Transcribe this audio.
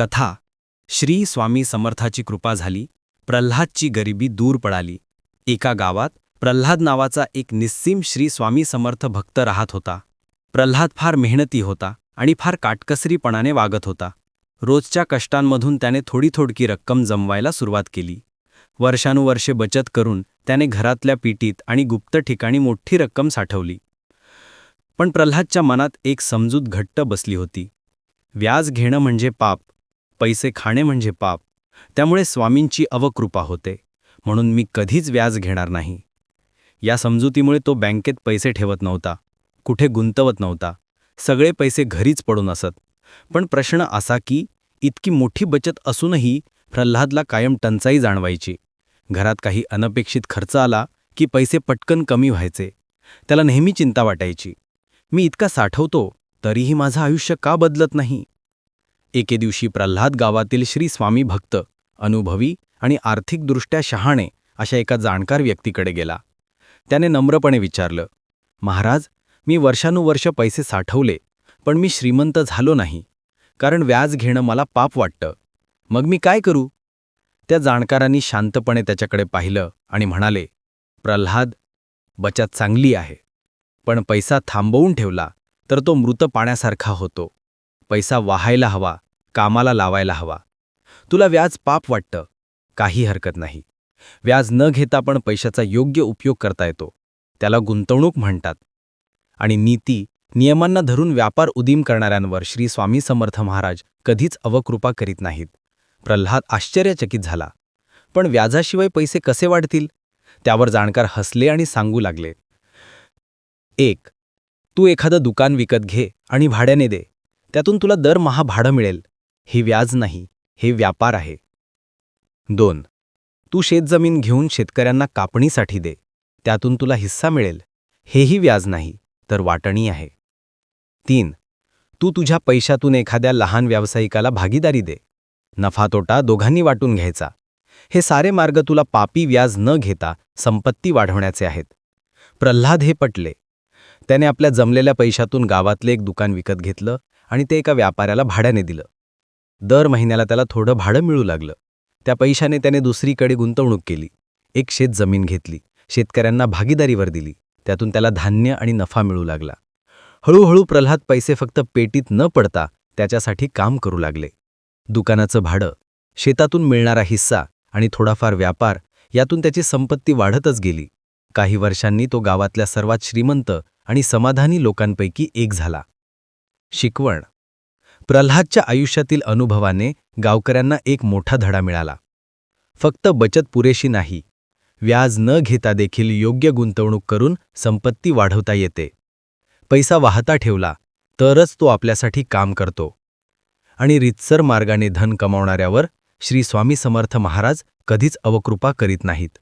कथा. श्री स्वामी समर्थाची कृपा झाली. प्रल्हादची गरिबी दूर पळाली एका गावात प्रल्हाद नावाचा एक निस्सीम श्री स्वामी समर्थ भक्त राहत होता. प्रल्हाद फार मेहनती होता आणि फार काटकसरीपणाने वागत होता. रोजच्या कष्टांमधून त्याने थोडी थोडकी रक्कम जमवायला सुरुवात केली. वर्षानुवर्षे बचत करून त्याने घरातल्या पिटीत आणि गुप्त ठिकाणी मोठी रक्कम साठवली. पण प्रल्हादच्या मनात एक समजूत घट्ट बसली होती. व्याज घेणं म्हणजे पाप पैसे खाणे म्हणजे पाप. त्यामुळे स्वामींची अवकृपा होते. म्हणून मी कधीच व्याज घेणार नाही. या समजुतीमुळे तो बँकेत पैसे ठेवत नव्हता. कुठे गुंतवत नव्हता. सगळे पैसे घरीच पडून असत. पण प्रश्न असा की इतकी मोठी बचत असूनही प्रल्हादला कायम टंचाई जाणवायची. घरात काही अनपेक्षित खर्च आला की पैसे पटकन कमी व्हायचे. त्याला नेहमी चिंता वाटायची. मी इतका साठवतो तरीही माझं आयुष्य का बदलत नाही? एके दिवशी प्रल्हाद गावातील श्री स्वामी भक्त अनुभवी आणि आर्थिकदृष्ट्या शहाणे अशा एका जाणकार व्यक्तीकडे गेला. त्याने नम्रपणे विचारलं महाराज मी वर्षानुवर्ष पैसे साठवले पण मी श्रीमंत झालो नाही कारण व्याज घेणं मला पाप वाटतं. मग मी काय करू? त्या जाणकारांनी शांतपणे त्याच्याकडे पाहिलं आणि म्हणाले प्रल्हाद बचत चांगली आहे पण पैसा थांबवून ठेवला तर तो मृत पाण्यासारखा होतो. पैसा वाहायला हवा कामाला लावायला हवा. तुला व्याज पाप वाटतं. काही हरकत नाही. व्याज न घेता पण पैशाचा योग्य उपयोग करता येतो. त्याला गुंतवणूक म्हणतात. आणि नीती नियमांना धरून व्यापार उदीम करणाऱ्यांवर श्री स्वामी समर्थ महाराज कधीच अवकृपा करीत नाहीत. प्रल्हाद आश्चर्यचकित झाला. पण व्याजाशिवाय पैसे कसे वाढतील? त्यावर जाणकार हसले आणि सांगू लागले. एक तू एखादं दुकान विकत घे आणि भाड्याने दे. त्यातून तुला दरमहा भाडं मिळेल. हे व्याज नाही हे व्यापार आहे. दोन तू शेतजमीन घेऊन शेतकऱ्यांना कापणीसाठी दे. त्यातून तुला हिस्सा मिळेल. हेही व्याज नाही तर वाटणी आहे. तीन तू तुझ्या पैशातून एखाद्या लहान व्यावसायिकाला भागीदारी दे. नफा तोटा दोघांनी वाटून घ्यायचा. हे सारे मार्ग तुला पापी व्याज न घेता संपत्ती वाढवण्याचे आहेत. प्रल्हाद हे पटले. त्याने आपल्या जमलेल्या पैशातून गावातले एक दुकान विकत घेतलं आणि ते एका व्यापाऱ्याला भाड्याने दिलं. दर महिन्याला त्याला थोडं भाडं मिळू लागलं. त्या पैशाने त्याने दुसरीकडे गुंतवणूक केली. एक शेत जमीन घेतली. शेतकऱ्यांना भागीदारीवर दिली. त्यातून त्याला धान्य आणि नफा मिळू लागला. हळूहळू प्रल्हाद पैसे फक्त पेटीत न पडता त्याच्यासाठी काम करू लागले. दुकानाचं भाडं शेतातून मिळणारा हिस्सा आणि थोडाफार व्यापार यातून त्याची संपत्ती वाढतच गेली. काही वर्षांनी तो गावातल्या सर्वात श्रीमंत आणि समाधानी लोकांपैकी एक झाला. शिकवण प्रल्हादच्या आयुष्यातील अनुभवाने गावकऱ्यांना एक मोठा धडा मिळाला. फक्त बचत पुरेशी नाही. व्याज न घेता देखील योग्य गुंतवणूक करून संपत्ती वाढवता येते. पैसा वाहता ठेवला तरच तो आपल्यासाठी काम करतो. आणि रितसर मार्गाने धन कमावणाऱ्यावर श्री स्वामी समर्थ महाराज कधीच अवकृपा करीत नाहीत.